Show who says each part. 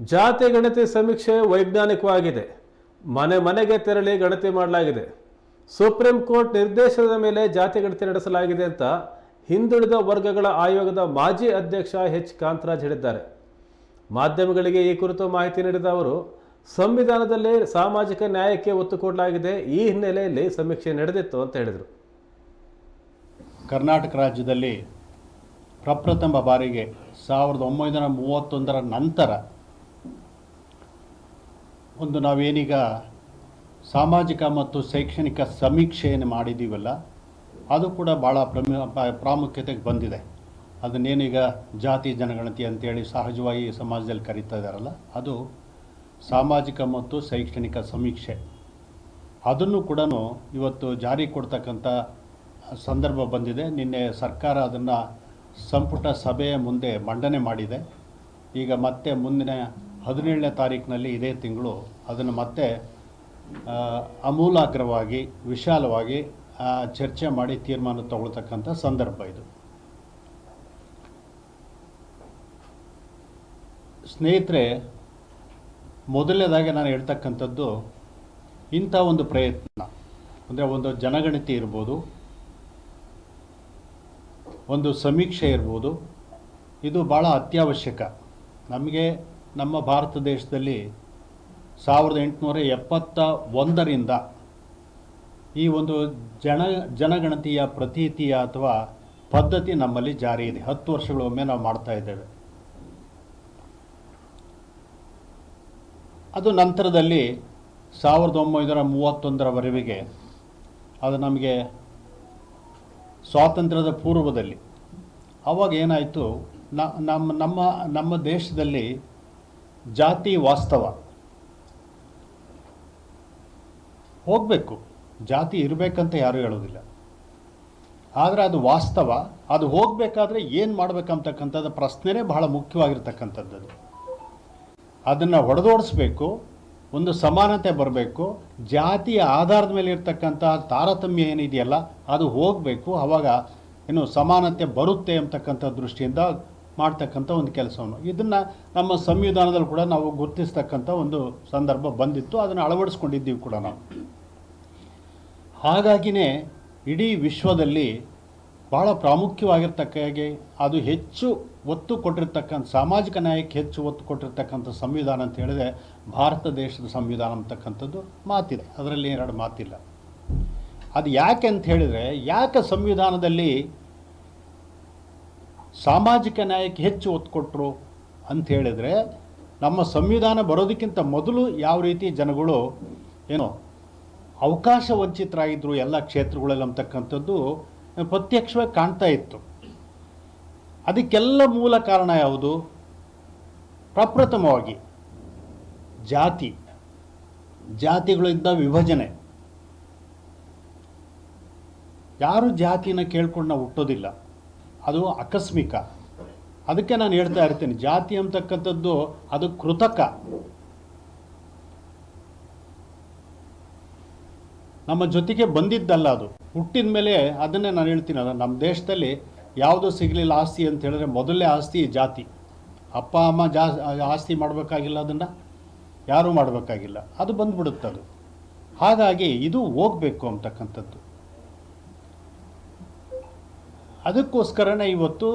Speaker 1: ಜಾತಿ ಗಣತಿ ಸಮೀಕ್ಷೆ ವೈಜ್ಞಾನಿಕವಾಗಿದೆ. ಮನೆ ಮನೆಗೆ ತೆರಳಿ ಗಣತಿ ಮಾಡಲಾಗಿದೆ. ಸುಪ್ರೀಂ ಕೋರ್ಟ್ ನಿರ್ದೇಶನದ ಮೇಲೆ ಜಾತಿ ಗಣತಿ ನಡೆಸಲಾಗಿದೆ ಅಂತ ಹಿಂದುಳಿದ ವರ್ಗಗಳ ಆಯೋಗದ ಮಾಜಿ ಅಧ್ಯಕ್ಷ ಎಚ್. ಕಾಂತರಾಜ್ ಹೇಳಿದ್ದಾರೆ. ಮಾಧ್ಯಮಗಳಿಗೆ ಈ ಕುರಿತು ಮಾಹಿತಿ ನೀಡಿದ ಅವರು, ಸಂವಿಧಾನದಲ್ಲಿ ಸಾಮಾಜಿಕ ನ್ಯಾಯಕ್ಕೆ ಒತ್ತು ಕೊಡಲಾಗಿದೆ. ಈ ಹಿನ್ನೆಲೆಯಲ್ಲಿ ಸಮೀಕ್ಷೆ ನಡೆದಿತ್ತು ಅಂತ ಹೇಳಿದರು.
Speaker 2: ಕರ್ನಾಟಕ ರಾಜ್ಯದಲ್ಲಿ ಪ್ರಪ್ರಥಮ ಬಾರಿಗೆ ಸಾವಿರದ ಒಂಬೈನೂರ ಮೂವತ್ತೊಂದರ ನಂತರ ಒಂದು ನಾವೇನೀಗ ಸಾಮಾಜಿಕ ಮತ್ತು ಶೈಕ್ಷಣಿಕ ಸಮೀಕ್ಷೆಯನ್ನು ಮಾಡಿದ್ದೀವಲ್ಲ, ಅದು ಕೂಡ ಭಾಳ ಪ್ರಾಮುಖ್ಯತೆಗೆ ಬಂದಿದೆ. ಅದನ್ನೇನೀಗ ಜಾತಿ ಜನಗಣತಿ ಅಂತೇಳಿ ಸಹಜವಾಗಿ ಸಮಾಜದಲ್ಲಿ ಕರೀತಾ ಇದ್ದಾರಲ್ಲ ಅದು ಸಾಮಾಜಿಕ ಮತ್ತು ಶೈಕ್ಷಣಿಕ ಸಮೀಕ್ಷೆ. ಅದನ್ನು ಕೂಡ ಇವತ್ತು ಜಾರಿ ಕೊಡ್ತಕ್ಕಂಥ ಸಂದರ್ಭ ಬಂದಿದೆ. ನಿನ್ನೆ ಸರ್ಕಾರ ಅದನ್ನು ಸಂಪುಟ ಸಭೆಯ ಮುಂದೆ ಮಂಡನೆ ಮಾಡಿದೆ. ಈಗ ಮತ್ತೆ ಮುಂದಿನ ಹದಿನೇಳನೇ ತಾರೀಕಿನಲ್ಲಿ ಇದೇ ತಿಂಗಳು ಅದನ್ನು ಮತ್ತೆ ಅಮೂಲಾಗ್ರವಾಗಿ, ವಿಶಾಲವಾಗಿ ಚರ್ಚೆ ಮಾಡಿ ತೀರ್ಮಾನ ತಗೊಳ್ತಕ್ಕಂಥ ಸಂದರ್ಭ ಇದು. ಸ್ನೇಹಿತರೆ, ಮೊದಲನೇದಾಗಿ ನಾನು ಹೇಳ್ತಕ್ಕಂಥದ್ದು, ಇಂಥ ಒಂದು ಪ್ರಯತ್ನ, ಅಂದರೆ ಒಂದು ಜನಗಣತಿ ಇರ್ಬೋದು, ಒಂದು ಸಮೀಕ್ಷೆ ಇರ್ಬೋದು, ಇದು ಭಾಳ ಅತ್ಯವಶ್ಯಕ. ನಮಗೆ ನಮ್ಮ ಭಾರತ ದೇಶದಲ್ಲಿ ಸಾವಿರದ ಎಂಟುನೂರ ಎಪ್ಪತ್ತ ಒಂದರಿಂದ ಈ ಒಂದು ಜನ, ಜನಗಣತಿಯ ಪ್ರತೀತಿಯ ಅಥವಾ ಪದ್ಧತಿ ನಮ್ಮಲ್ಲಿ ಜಾರಿ ಇದೆ. ಹತ್ತು ವರ್ಷಗಳೊಮ್ಮೆ ನಾವು ಮಾಡ್ತಾ ಇದ್ದೇವೆ. ಅದು ನಂತರದಲ್ಲಿ ಸಾವಿರದ ಒಂಬೈನೂರ ಮೂವತ್ತೊಂದರವರೆಗೆ ಅದು ನಮಗೆ ಸ್ವಾತಂತ್ರ್ಯದ ಪೂರ್ವದಲ್ಲಿ. ಆವಾಗ ಏನಾಯಿತು ನಮ್ಮ ನಮ್ಮ ನಮ್ಮ ದೇಶದಲ್ಲಿ ಜಾತಿ ವಾಸ್ತವ. ಹೋಗಬೇಕು. ಜಾತಿ ಇರಬೇಕಂತ ಯಾರೂ ಹೇಳೋದಿಲ್ಲ. ಆದರೆ ಅದು ವಾಸ್ತವ. ಅದು ಹೋಗಬೇಕಾದ್ರೆ ಏನು ಮಾಡಬೇಕಂತಕ್ಕಂಥದ್ದು ಪ್ರಶ್ನೆನೇ ಬಹಳ ಮುಖ್ಯವಾಗಿರ್ತಕ್ಕಂಥದ್ದು ಅದು. ಅದನ್ನು ಹೊಡೆದೋಡಿಸ್ಬೇಕು. ಒಂದು ಸಮಾನತೆ ಬರಬೇಕು. ಜಾತಿಯ ಆಧಾರದ ಮೇಲೆ ಇರ್ತಕ್ಕಂಥ ತಾರತಮ್ಯ ಏನಿದೆಯಲ್ಲ, ಅದು ಹೋಗಬೇಕು. ಆವಾಗ ಏನು ಸಮಾನತೆ ಬರುತ್ತೆ ಅಂತಕ್ಕಂಥ ದೃಷ್ಟಿಯಿಂದ ಮಾಡ್ತಕ್ಕಂಥ ಒಂದು ಕೆಲಸವನ್ನು. ಇದನ್ನು ನಮ್ಮ ಸಂವಿಧಾನದಲ್ಲಿ ಕೂಡ ನಾವು ಗುರುತಿಸ್ತಕ್ಕಂಥ ಒಂದು ಸಂದರ್ಭ ಬಂದಿತ್ತು. ಅದನ್ನು ಅಳವಡಿಸ್ಕೊಂಡಿದ್ದೀವಿ ಕೂಡ ನಾವು. ಹಾಗಾಗಿನೇ ಇಡೀ ವಿಶ್ವದಲ್ಲಿ ಭಾಳ ಪ್ರಾಮುಖ್ಯವಾಗಿರ್ತಕ್ಕಾಗಿ ಅದು ಹೆಚ್ಚು ಒತ್ತು ಕೊಟ್ಟಿರ್ತಕ್ಕಂಥ, ಸಾಮಾಜಿಕ ನ್ಯಾಯಕ್ಕೆ ಹೆಚ್ಚು ಒತ್ತು ಕೊಟ್ಟಿರ್ತಕ್ಕಂಥ ಸಂವಿಧಾನ ಅಂತ ಹೇಳಿದ್ರೆ ಭಾರತ ದೇಶದ ಸಂವಿಧಾನ ಅಂತಕ್ಕಂಥದ್ದು ಮಾತಿದೆ. ಅದರಲ್ಲಿ ಎರಡು ಮಾತಿಲ್ಲ. ಅದು ಯಾಕೆ ಅಂತ ಹೇಳಿದರೆ ಯಾಕೆ ಸಂವಿಧಾನದಲ್ಲಿ ಸಾಮಾಜಿಕ ನ್ಯಾಯಕ್ಕೆ ಹೆಚ್ಚು ಒತ್ತು ಕೊಟ್ಟರು ಅಂತ ಹೇಳಿದರೆ ನಮ್ಮ ಸಂವಿಧಾನ ಬರೋದಕ್ಕಿಂತ ಮೊದಲು ಯಾವ ರೀತಿ ಜನಗಳು ಏನು ಅವಕಾಶ ವಂಚಿತರಾಗಿದ್ದರು ಎಲ್ಲ ಕ್ಷೇತ್ರಗಳಲ್ಲಿ ಅಂತಕ್ಕಂಥದ್ದು ಪ್ರತ್ಯಕ್ಷವಾಗಿ ಕಾಣ್ತಾ ಇತ್ತು. ಅದಕ್ಕೆಲ್ಲ ಮೂಲ ಕಾರಣ ಯಾವುದು? ಪ್ರಪ್ರಥಮವಾಗಿ ಜಾತಿ. ಜಾತಿಗಳಿದ್ದ ವಿಭಜನೆ. ಯಾರು ಜಾತಿನ ಕೇಳ್ಕೊಂಡು ನಾವು ಹುಟ್ಟೋದಿಲ್ಲ. ಅದು ಆಕಸ್ಮಿಕ. ಅದಕ್ಕೆ ನಾನು ಹೇಳ್ತಾ ಇರ್ತೀನಿ, ಜಾತಿ ಅಂತಕ್ಕಂಥದ್ದು ಅದು ಕೃತಕ. ನಮ್ಮ ಜೊತೆಗೆ ಬಂದಿದ್ದಲ್ಲ ಅದು. ಹುಟ್ಟಿದ ಮೇಲೆ ಅದನ್ನೇ ನಾನು ಹೇಳ್ತೀನಲ್ಲ ನಮ್ಮ ದೇಶದಲ್ಲಿ ಯಾವುದು ಸಿಗಲಿಲ್ಲ ಆಸ್ತಿ ಅಂತ ಹೇಳಿದ್ರೆ ಮೊದಲನೇ ಆಸ್ತಿ ಜಾತಿ. ಅಪ್ಪ, ಅಮ್ಮ ಜಾ, ಆಸ್ತಿ ಮಾಡಬೇಕಾಗಿಲ್ಲ ಅದನ್ನು? ಯಾರೂ ಮಾಡಬೇಕಾಗಿಲ್ಲ. ಅದು ಬಂದ್ಬಿಡುತ್ತೆ ಅದು ಹಾಗಾಗಿ ಇದು ಹೋಗಬೇಕು ಅಂತಕ್ಕಂಥದ್ದು. ಅದಕ್ಕೋಸ್ಕರನೇ ಇವತ್ತು